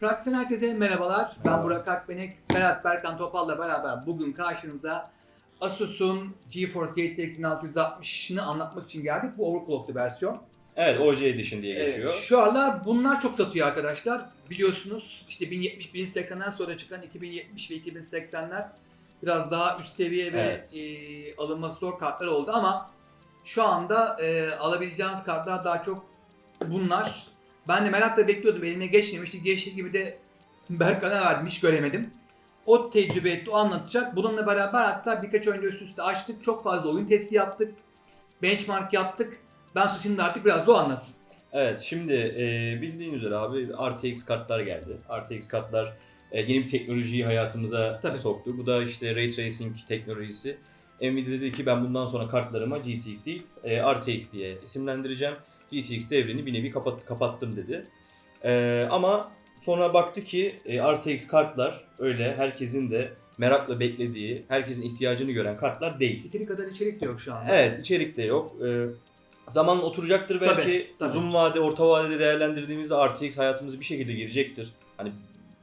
Prax'ten herkese merhabalar. Ben Burak Akbenek, Berat Berkan Topal'la beraber bugün karşınızda Asus'un GeForce GTX 1660'ını anlatmak için geldik. Bu overclocklu versiyon. Evet OC Edition diye Evet, geçiyor. şu aralar bunlar çok satıyor arkadaşlar. Biliyorsunuz işte 1070, 1080'den sonra çıkan 2070 ve 2080'ler biraz daha üst seviye ve Evet. e, alınması zor kartlar oldu ama şu anda e, alabileceğiniz kartlar daha çok bunlar. Ben de merakla bekliyordum. Elime geçmemişti. Geçtiği gibi de Berkan'a verdim. Hiç göremedim. O tecrübe etti, o anlatacak. Bununla beraber hatta birkaç önce üst üste açtık. Çok fazla oyun testi yaptık. Benchmark yaptık. Ben şimdi artık biraz da o anlatsın. Evet şimdi e, bildiğin üzere abi RTX kartlar geldi. RTX kartlar e, yeni bir teknolojiyi hayatımıza Tabii. soktu. Bu da işte Ray Tracing teknolojisi. Nvidia dedi ki ben bundan sonra kartlarıma GTX değil e, RTX diye isimlendireceğim. GTX devrini bir nevi kapat, kapattım dedi. E, ama sonra baktı ki e, RTX kartlar öyle herkesin de merakla beklediği, herkesin ihtiyacını gören kartlar değil. Yeteri kadar içerik de yok şu anda. Evet içerik de yok. Ee, zamanla oturacaktır belki. Tabii, tabii. Uzun vade, orta vadede değerlendirdiğimizde RTX hayatımıza bir şekilde girecektir. Hani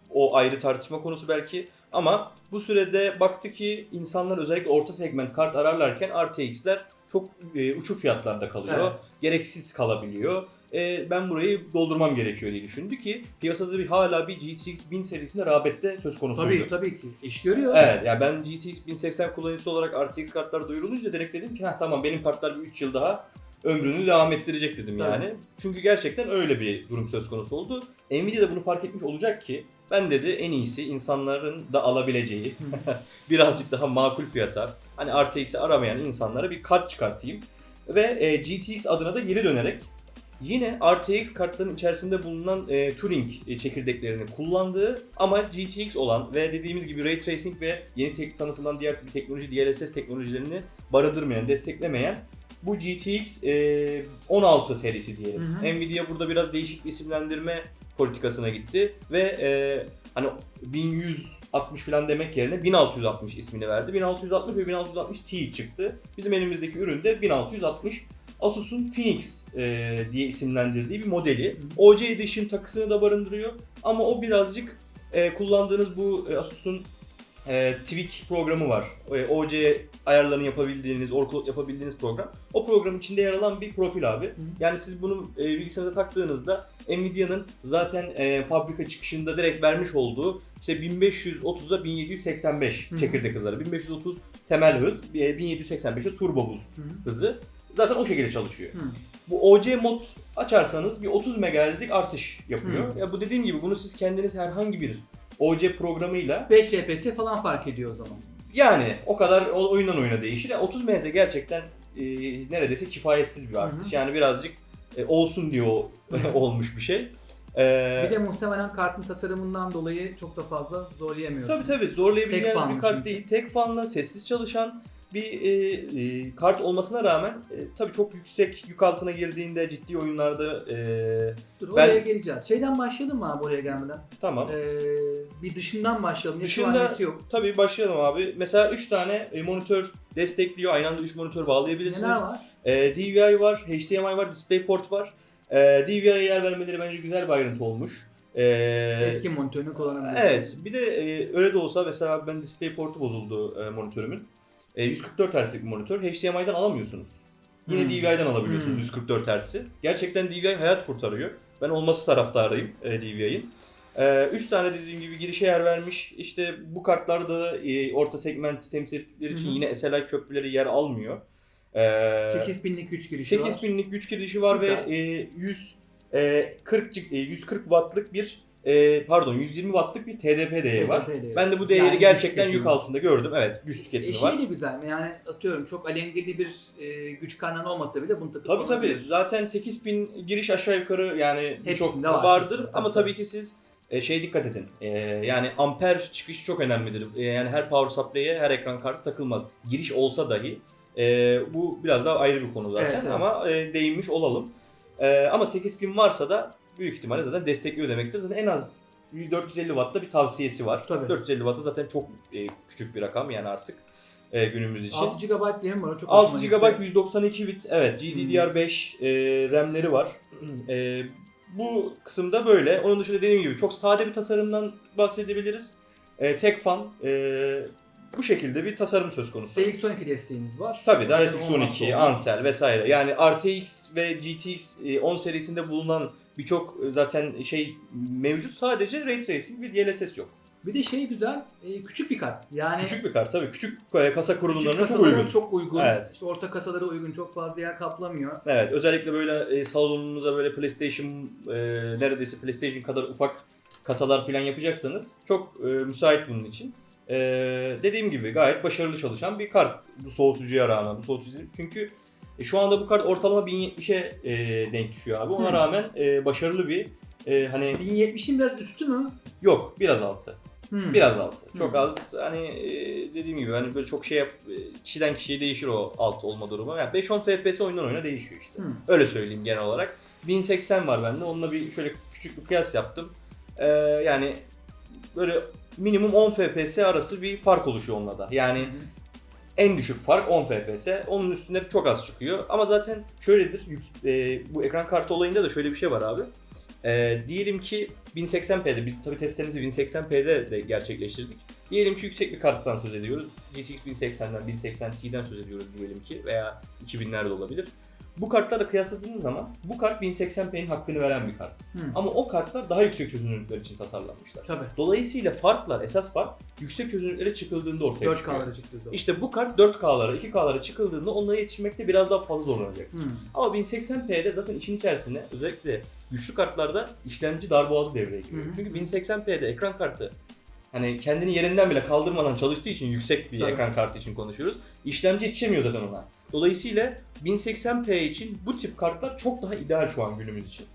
o ayrı tartışma konusu belki. Ama bu sürede baktı ki insanlar özellikle orta segment kart ararlarken RTX'ler çok e, uçuk fiyatlarda kalıyor. Evet. Gereksiz kalabiliyor. E, ben burayı doldurmam gerekiyor diye düşündü ki piyasada bir hala bir GTX 1000 serisinde rağbette söz konusuydu. Tabii tabii ki. İş görüyor. Evet yani ben GTX 1080 kullanıcısı olarak RTX kartlar duyurulunca direkt dedim ki ha tamam benim kartlar bir 3 yıl daha ömrünü devam ettirecek dedim yani. Çünkü gerçekten öyle bir durum söz konusu oldu. Nvidia da bunu fark etmiş olacak ki ben dedi en iyisi insanların da alabileceği birazcık daha makul fiyata hani RTX'i aramayan insanlara bir kart çıkartayım. Ve e, GTX adına da geri dönerek Yine RTX kartların içerisinde bulunan e, Turing e, çekirdeklerini kullandığı ama GTX olan ve dediğimiz gibi Ray Tracing ve yeni tek tanıtılan diğer teknoloji DLSS teknolojilerini barındırmayan, desteklemeyen bu GTX e, 16 serisi diyelim. Hı hı. Nvidia burada biraz değişik bir isimlendirme politikasına gitti ve e, hani 1160 falan demek yerine 1660 ismini verdi. 1660 ve 1660 Ti çıktı. Bizim elimizdeki ürün de 1660 Asus'un Phoenix e, diye isimlendirdiği bir modeli. OC Edition takısını da barındırıyor ama o birazcık e, kullandığınız bu e, Asus'un e, Tweak programı var. E, OC ayarlarını yapabildiğiniz, overclock yapabildiğiniz program. O program içinde yer alan bir profil abi. Yani siz bunu e, bilgisayarınıza taktığınızda Nvidia'nın zaten e, fabrika çıkışında direkt vermiş olduğu işte 1530'a 1785 Hı hı. çekirdek hızları. 1530 temel hız, e, 1785'e turbo boost Hı hı. hızı zaten o şekilde çalışıyor. Hı. Bu OC mod açarsanız bir 30 MHz'lik artış yapıyor. Hı. Ya bu dediğim gibi bunu siz kendiniz herhangi bir OC programıyla 5 FPS falan fark ediyor o zaman. yani o kadar o- oyundan oyuna değişir. Yani 30 MHz gerçekten e, neredeyse kifayetsiz bir artış. Hı hı. Yani birazcık e, olsun diye o- olmuş bir şey. Ee, Bir de muhtemelen kartın tasarımından dolayı çok da fazla zorlayamıyorsun. Tabii tabii zorlayabileceğiniz bir kart çünkü. değil. Tek fanlı, sessiz çalışan bir e, e, kart olmasına rağmen e, tabii çok yüksek yük altına girdiğinde ciddi oyunlarda e, Dur Ben- oraya geleceğiz. Şeyden başlayalım mı abi oraya gelmeden? tamam. Ee, bir dışından başlayalım. Dışında- nesi yok. Tabii başlayalım abi. Mesela 3 tane e, monitör destekliyor. Aynı anda 3 monitör bağlayabilirsiniz. Neler var? E, DVI var, HDMI var, DisplayPort var. E, DVI'ye yer vermeleri bence güzel bir ayrıntı olmuş. E, Eski monitörünü kullanabilirsin. Evet. Bir de e, öyle de olsa mesela ben DisplayPort'u bozuldu e, monitörümün. E, 144 Hz'lik bir monitör. HDMI'den alamıyorsunuz. Yine Hmm. DVI'den alabiliyorsunuz Hmm. 144 Hz'i. Gerçekten DVI hayat kurtarıyor. Ben olması taraftarıyım e, DVI'nin. 3 tane dediğim gibi girişe yer vermiş. İşte bu kartlarda e, orta segmenti temsil ettikleri için Hı hı. Ee, yine SLI köprüleri yer almıyor. E, 8000'lik güç girişi var. 8000'lik güç girişi var Güzel. ve e, 100 e, 40 e, 140 wattlık bir e, pardon 120 wattlık bir TDP değeri var. TDP değeri. Ben de bu değeri Yani güç gerçekten tüketimi. yük altında gördüm. Evet, güç E tüketimi şey var. de güzel mi? Yani atıyorum çok alengirli bir e, güç kaynağı olmasa bile bunu takıp Tabii tabii. kullanabiliyorsun. Zaten 8000 giriş aşağı yukarı yani çok var, vardır hepsinde. ama Tabii, tabii ki siz e, şey dikkat edin. E, yani amper çıkışı çok önemlidir. E, yani her power supply'e her ekran kartı takılmaz. Giriş olsa dahi e, bu biraz daha ayrı bir konu zaten Evet, evet. ama e, değinmiş olalım. E, ama 8000 varsa da büyük ihtimalle zaten destekliyor demektir. Zaten en az 450 Watt'ta bir tavsiyesi var. Tabii. 450 Watt'ta zaten çok e, küçük bir rakam yani artık e, günümüz için. 6 GB RAM var çok 6 hoşuma GB gitti. 192 bit evet GDDR5 e, RAM'leri var. E, bu kısımda böyle. Onun dışında dediğim gibi çok sade bir tasarımdan bahsedebiliriz. E, tek fan e, bu şekilde bir tasarım söz konusu. DX12 desteğimiz var. Tabii DirectX olmazsa 12, olmaz. Ansel vesaire. Yani RTX ve GTX e, 10 serisinde bulunan birçok e, zaten şey mevcut. Sadece Ray Tracing ve DLSS yok. Bir de şey güzel, e, küçük bir kart. Yani Küçük bir kart tabii. Küçük e, kasa küçük kurulumlarına çok kasalara uygun. çok uygun. Evet. İşte orta kasalara uygun, çok fazla yer kaplamıyor. Evet özellikle böyle e, salonunuza böyle PlayStation e, neredeyse PlayStation kadar ufak kasalar falan yapacaksanız çok e, müsait bunun için. E, dediğim gibi gayet başarılı çalışan bir kart bu soğutucuya rağmen. Bu soğutucu çünkü e, şu anda bu kart ortalama 1070'e e, denk düşüyor abi. Ona Hı. rağmen e, başarılı bir e, hani 1070'in biraz üstü mü? yok biraz altı. Hmm. Biraz altı. Çok Hı. az hani e, dediğim gibi hani böyle çok şey yap e, kişiden kişiye değişir o alt olma durumu. Yani 5-10 FPS oyundan oyuna değişiyor işte. Hmm. Öyle söyleyeyim genel olarak. 1080 var bende. Onunla bir şöyle küçük bir kıyas yaptım. Ee, yani böyle minimum 10 FPS arası bir fark oluşuyor onunla da. Yani Hı. En düşük fark 10 FPS. Onun üstünde çok az çıkıyor. Ama zaten şöyledir. e, bu ekran kartı olayında da şöyle bir şey var abi. E, diyelim ki 1080p'de, biz tabii testlerimizi 1080p'de de gerçekleştirdik. Diyelim ki yüksek bir karttan söz ediyoruz. GTX 1080'den, 1080 Ti'den söz ediyoruz diyelim ki veya 2000'lerde olabilir. Bu kartlarla kıyasladığınız zaman bu kart 1080p'nin hakkını veren bir kart. Hı. Ama o kartlar daha yüksek çözünürlükler için tasarlanmışlar. Tabii. Dolayısıyla farklar, esas fark yüksek çözünürlüklere çıkıldığında ortaya çıkıyor. 4K'lara çıktı. zaten. İşte bu kart 4K'lara, 2K'lara çıkıldığında onlara yetişmekte biraz daha fazla zorlanacak. Hmm. Ama 1080p'de zaten işin içerisine özellikle güçlü kartlarda işlemci darboğazı devreye giriyor. Hı hı. Çünkü 1080p'de ekran kartı hani kendini yerinden bile kaldırmadan çalıştığı için yüksek bir Tabii. ekran kartı için konuşuyoruz. İşlemci yetişemiyor zaten ona. Dolayısıyla 1080p için bu tip kartlar çok daha ideal şu an günümüz için.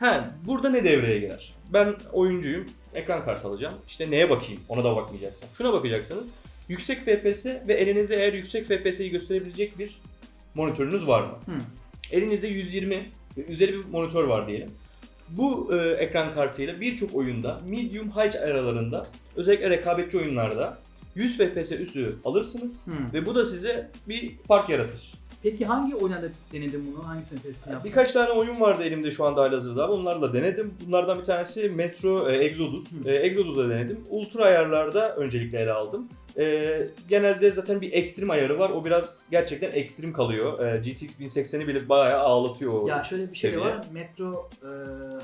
Ha, burada ne devreye girer? Ben oyuncuyum, ekran kartı alacağım. İşte neye bakayım? Ona da bakmayacaksın. Şuna bakacaksınız. Yüksek FPS ve elinizde eğer yüksek FPS'yi gösterebilecek bir monitörünüz var mı? Hı. Elinizde 120 ve üzeri bir monitör var diyelim. Bu e, ekran kartıyla birçok oyunda medium high aralarında özellikle rekabetçi oyunlarda 100 FPS üstü alırsınız Hmm. ve bu da size bir fark yaratır. Peki hangi oyunda denedin bunu? Hangisini testini yaptın? Birkaç tane oyun vardı elimde şu anda halihazırda. Onlarla denedim. Bunlardan bir tanesi Metro e, Exodus. Hı. E, Exodus'da denedim. Ultra ayarlarda öncelikle ele aldım. E, genelde zaten bir ekstrem ayarı var. O biraz gerçekten ekstrem kalıyor. E, GTX 1080'i bile bayağı ağlatıyor o. Ya şöyle bir şey de seviye. var. Metro e,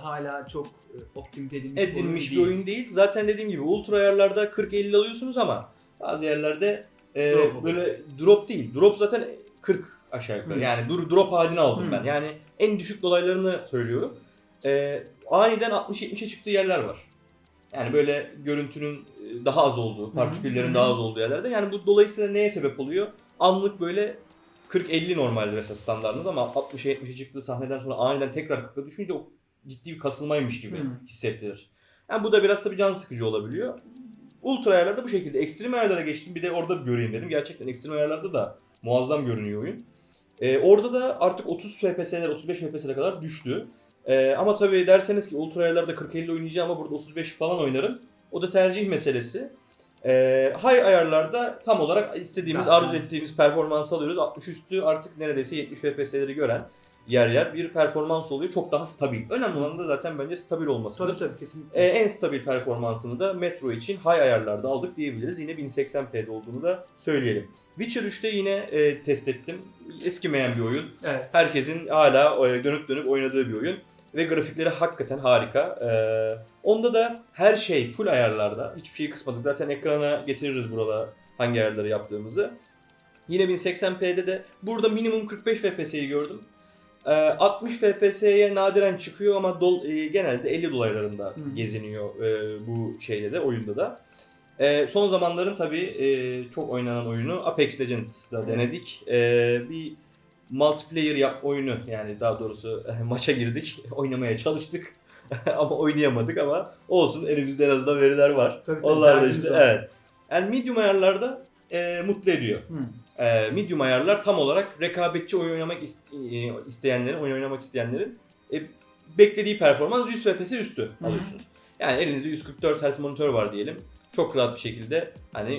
hala çok e, optimize edilmiş, edilmiş bir oyun değil. Zaten dediğim gibi ultra ayarlarda 40-50 alıyorsunuz ama bazı yerlerde e, Drop böyle drop değil. Drop zaten 40 aşağı yukarı. Hı. Yani dur drop halini aldım Hı. ben. Yani en düşük dolaylarını söylüyorum. E, aniden 60-70'e çıktığı yerler var. Yani böyle görüntünün e, daha az olduğu, partiküllerin Hı. daha az olduğu yerlerde. Yani bu dolayısıyla neye sebep oluyor? Anlık böyle 40-50 normalde mesela standartınız ama 60'a 70'e çıktığı sahneden sonra aniden tekrar 40'a düşünce o ciddi bir kasılmaymış gibi hissettirir. Yani bu da biraz tabii can sıkıcı olabiliyor. Ultra ayarlarda bu şekilde. Ekstrem ayarlara geçtim. Bir de orada bir göreyim dedim. Gerçekten ekstrem ayarlarda da muazzam görünüyor oyun. Ee, orada da artık 30 FPS'ler, 35 FPS'lere kadar düştü. Ee, ama tabii derseniz ki ultra ayarlarda 40-50 oynayacağım ama burada 35 falan oynarım. O da tercih meselesi. Ee, high ayarlarda tam olarak istediğimiz, arzu ettiğimiz performansı alıyoruz. 60 üstü artık neredeyse 70 FPS'leri gören yer yer bir performans oluyor. Çok daha stabil. Önemli olan da zaten bence stabil olmasıdır. Tabii tabii kesinlikle. Ee, en stabil performansını da Metro için high ayarlarda aldık diyebiliriz. Yine 1080p'de olduğunu da söyleyelim. Witcher 3'te yine e, test ettim. Eskimeyen bir oyun. evet. Herkesin hala e, dönüp dönüp oynadığı bir oyun. Ve grafikleri hakikaten harika. Ee, onda da her şey full ayarlarda. Hiçbir şeyi kısmadık. Zaten ekrana getiririz burada hangi ayarları yaptığımızı. Yine 1080p'de de burada minimum 45 FPS'yi gördüm. Ee, 60 FPS'ye nadiren çıkıyor ama dol, e, genelde 50 dolaylarında Hı. geziniyor e, bu şeyde de oyunda da. E, son zamanların tabii e, çok oynanan oyunu Apex Legends'da denedik. E, bir multiplayer yap oyunu yani daha doğrusu maça girdik, oynamaya çalıştık ama oynayamadık ama olsun elimizde en azından veriler var. Tabii, Onlar da işte evet. Yani medium ayarlarda e, mutlu ediyor. Hı. E, medium ayarlar tam olarak rekabetçi oyun oynamak is- e, isteyenlerin, oyun oynamak isteyenlerin e, beklediği performans 100 FPS üstü Hı. alıyorsunuz. Yani elinizde 144 Hz monitör var diyelim. Çok rahat bir şekilde hani e,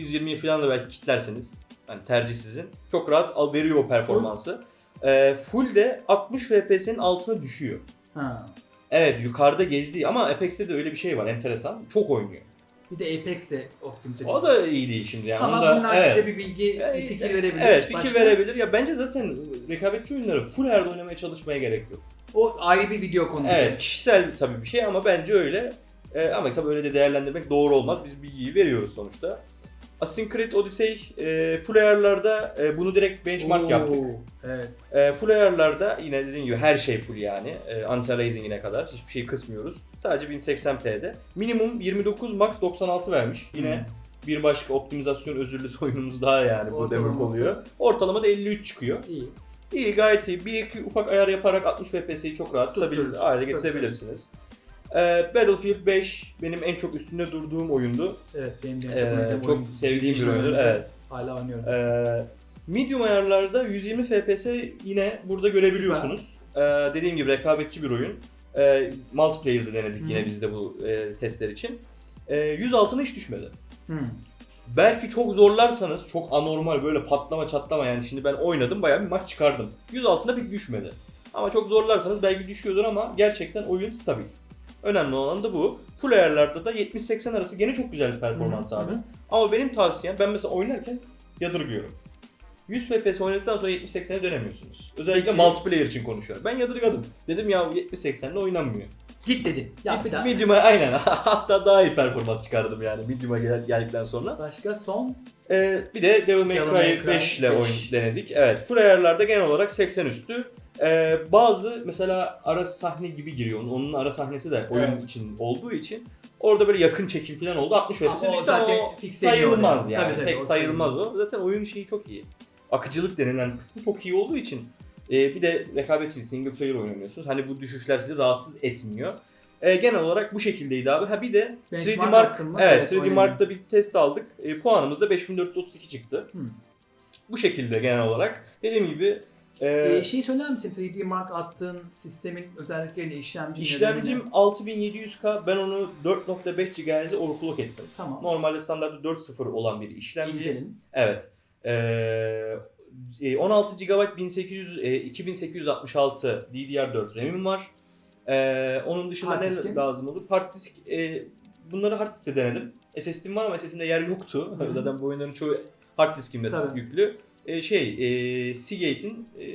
120'yi falan da belki kitlerseniz hani tercih sizin. Çok rahat al veriyor o performansı. E, full de 60 FPS'nin altına düşüyor. Ha. Evet yukarıda gezdiği ama Apex'te de öyle bir şey var enteresan. Çok oynuyor. Bir de Apex de optimize. O da iyi değil şimdi yani. Ama Onu da, bunlar evet. size bir bilgi, bir fikir verebilir. Evet fikir Başka? verebilir. Ya bence zaten rekabetçi oyunları full herde oynamaya çalışmaya gerek yok. O ayrı bir video konusu. Evet kişisel tabii bir şey ama bence öyle. Ee, ama tabii öyle de değerlendirmek doğru olmaz. Biz bilgiyi veriyoruz sonuçta. Assassin's Creed Odyssey e, full ayarlarda e, bunu direkt benchmark Oo, yaptık. Evet. E, full ayarlarda yine dediğim gibi her şey full yani. E, Anti-aliasing'ine kadar hiçbir şey kısmıyoruz. Sadece 1080p'de. Minimum 29 max 96 vermiş. Yine Hmm. bir başka optimizasyon özürlüsü oyunumuz daha yani bu demek oluyor. Ortalama da 53 çıkıyor. İyi. İyi gayet iyi. Bir iki ufak ayar yaparak 60 FPS'yi çok rahat stabil hale Tabii, getirebilirsiniz. Ee, Battlefield 5 benim en çok üstünde durduğum oyundu. Evet benim de Ee, oynadığım çok oyun. sevdiğim bir oyundur. Evet. Hala oynuyorum. Ee, medium ayarlarda 120 FPS yine burada görebiliyorsunuz. Ee, dediğim gibi rekabetçi bir oyun. Ee, multiplayer'da denedik Hı. yine biz de bu e, testler için. Ee, 100 altına hiç düşmedi. Hmm. Belki çok zorlarsanız çok anormal böyle patlama çatlama yani şimdi ben oynadım bayağı bir maç çıkardım. 100 altına pek düşmedi. Ama çok zorlarsanız belki düşüyordur ama gerçekten oyun stabil. Önemli olan da bu. Full ayarlarda da 70-80 arası gene çok güzel bir performans Hı hı. abi. Ama benim tavsiyem ben mesela oynarken yadırgıyorum. 100 FPS oynadıktan sonra 70-80'e dönemiyorsunuz. Özellikle Peki. multiplayer için konuşuyorum. Ben yadırgadım. Dedim ya 70-80 ile oynanmıyor. Git dedi. Yap bir daha. Medium'a aynen. Hatta daha iyi performans çıkardım yani Medium'a gel- geldikten sonra. Başka son. Ee, bir de Devil May Cry Cry 5 ile 5. oyun denedik. Evet, full ayarlarda genel olarak 80 üstü. Ee, bazı mesela ara sahne gibi giriyor. Onun- Onun ara sahnesi de oyun Evet. için olduğu için orada böyle yakın çekim falan oldu. 60 Ama FPS o düştü zaten o sayılmaz yani. yani. Tabii, tabii, Pek o sayılmaz o. Zaten oyun şeyi çok iyi. Akıcılık denilen kısmı çok iyi olduğu için e, bir de rekabetçi single player oynuyorsunuz. Hani bu düşüşler sizi rahatsız etmiyor. E, genel olarak bu şekildeydi abi. Ha bir de 3D Benchmark Mark, evet, Evet, 3D oynadım. Mark'ta bir test aldık. E, puanımız da 5432 çıktı. Hmm. Bu şekilde genel olarak. Dediğim gibi e, Ee, şey söyler misin 3D Mark attığın sistemin özelliklerini, işlemci işlemcim nedenini? 6700K. Ben onu 4.5 GHz'e overclock ettim. Tamam. Normalde standartta 4.0 olan bir işlemci. Intel'in. Evet. Ee, e, 16 GB 1800 e, 2866 DDR4 RAM'im var. Ee, onun dışında Hard ne lazım olur? Hard disk e, bunları hard diskte denedim. SSD'm var ama SSD'mde yer yoktu. Hı hı. Zaten bu oyunların çoğu hard diskimde Tabii. yüklü. E, şey, e, Seagate'in e,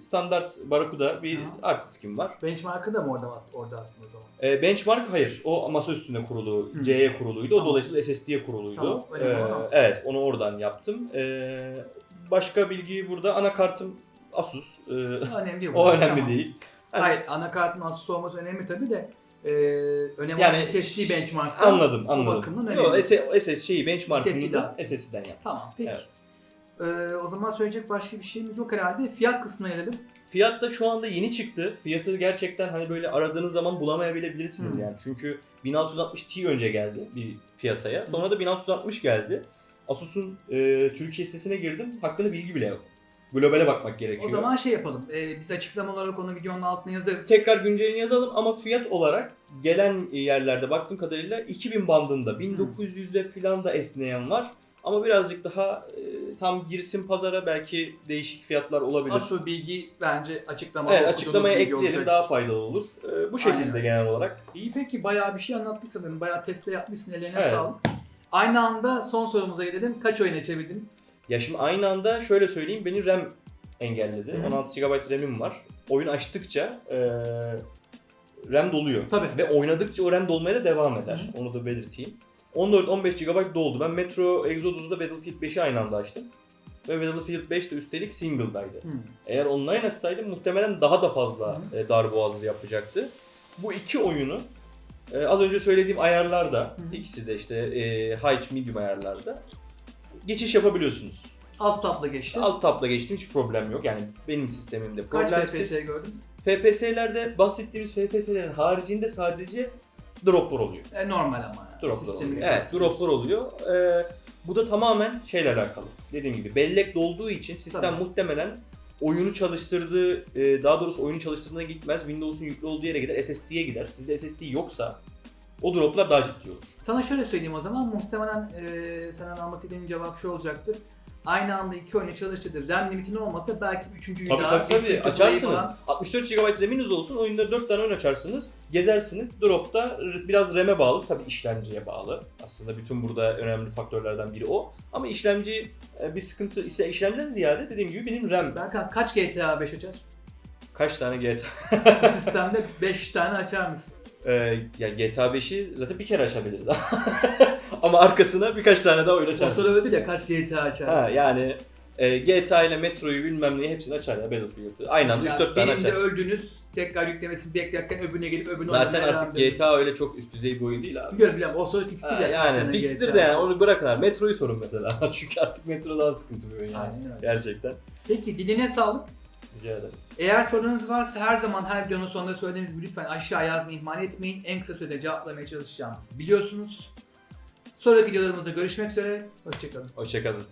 standart Barracuda bir Hı. hard diskim var. Benchmark'ı da mı orada, at- orada attın o zaman? E, benchmark hayır. O masa üstüne kurulu, Hı. C'ye kuruluydu. O Tamam. dolayısıyla SSD'ye kuruluydu. Tamam, önemli E, olan o. evet, onu oradan yaptım. E, başka bilgi burada anakartım Asus. E, Önemli değil. o önemli Tamam. değil. Hani- Hayır, anakartın Asus olması önemli tabii de e, önemli Yani- SSD benchmark'ta. Anladım, anladım. bakımdan Yok, önemli. SS, SS şeyi benchmark'ımızı. SSD'den yaptım. Tamam, peki. Evet. Ee, o zaman söyleyecek başka bir şeyimiz yok herhalde. Fiyat kısmına gelelim. Fiyat da şu anda yeni çıktı. Fiyatı gerçekten hani böyle aradığınız zaman bulamayabilirsiniz Hmm. yani. Çünkü 1660 Ti önce geldi bir piyasaya. Sonra da 1660 geldi. Asus'un e, Türkiye sitesine girdim. Hakkında bilgi bile yok. Globale bakmak gerekiyor. O zaman şey yapalım. Ee, biz açıklama olarak onu videonun altına yazarız. tekrar güncelini yazalım ama fiyat olarak gelen yerlerde baktığım kadarıyla 2000 bandında 1900'e falan da esneyen var. Ama birazcık daha e, tam girsin pazara belki değişik fiyatlar olabilir. Asıl bilgi bence açıklamada Evet açıklamaya ekleyelim daha faydalı olur. E, bu şekilde Aynen. genel olarak. İyi peki bayağı bir şey anlattın sanırım. Bayağı teste yapmışsın. Ellerine Evet. sağlık. Aynı anda son sorumuza gidelim. Kaç oyun açabildin? Ya şimdi aynı anda şöyle söyleyeyim beni RAM engelledi. Hı hı. 16 GB RAM'im var. Oyun açtıkça e, RAM doluyor. Tabii. Ve oynadıkça o RAM dolmaya da devam eder. Hı Onu da belirteyim. 14-15 GB doldu. Ben Metro Exodus'da Battlefield 5'i aynı anda açtım. Ve Battlefield 5 de üstelik single'daydı. Hmm. Eğer online açsaydım muhtemelen daha da fazla e, darboğazı yapacaktı. Bu iki oyunu e, az önce söylediğim ayarlarda, hı. ikisi de işte e, high medium ayarlarda geçiş yapabiliyorsunuz. Alt tabla geçti. Alt tabla geçtim hiç problem yok. Yani benim sistemimde Kaç problemsiz. FPS gördün? FPS'lerde bahsettiğimiz FPS'lerin haricinde sadece droplar oluyor. E, normal ama. yani. Droplar Sistemi oluyor. Evet, droplar oluyor. Ee, bu da tamamen şeyle alakalı. Dediğim gibi bellek dolduğu için sistem Tabii. muhtemelen oyunu çalıştırdığı, e, daha doğrusu oyunu çalıştırdığına gitmez. Windows'un yüklü olduğu yere gider, SSD'ye gider. Sizde SSD yoksa o droplar daha ciddi olur. Sana şöyle söyleyeyim o zaman. Muhtemelen e, senden alması istediğim cevap şu olacaktır. Aynı anda iki oyunu çalıştırdı. RAM limitin olmasa belki üçüncüyü Tabii daha tabii tabii açarsınız. falan- 64 GB RAM'iniz olsun oyunda 4 tane oyun açarsınız. Gezersiniz. Drop'ta biraz RAM'e bağlı tabii işlemciye bağlı. Aslında bütün burada önemli faktörlerden biri o. Ama işlemci e, bir sıkıntı ise işlemciden ziyade dediğim gibi benim RAM. Berkan kaç GTA 5 açar? Kaç tane GTA? Bu sistemde 5 tane açar mısın? Ee, ya GTA 5'i zaten bir kere açabiliriz. Ama arkasına birkaç tane daha oyun O açarsın. soru öyle değil ya kaç GTA açar? Ha yani e, GTA ile Metro'yu bilmem neyi hepsini açar ya Battlefield'ı. Aynı anda Yani 3-4 tane Benim de açar. öldünüz tekrar yüklemesini beklerken öbürüne gelip öbürüne Zaten oynamaya artık devam GTA öyle çok üst düzey bir oyun değil abi. Biliyorum biliyorum o soru fixtir Ha, ya. yani zaten fixtir GTA. de yani onu bırakın abi. Metro'yu sorun mesela. Çünkü artık Metro daha sıkıntı bir oyun yani. Aynen öyle. Gerçekten. Peki diline sağlık. Rica ederim. Eğer sorunuz varsa her zaman her videonun sonunda söylediğimiz gibi lütfen aşağı yazmayı ihmal etmeyin. En kısa sürede cevaplamaya çalışacağımızı biliyorsunuz. Sonraki videolarımızda görüşmek üzere. Hoşçakalın. Hoşçakalın.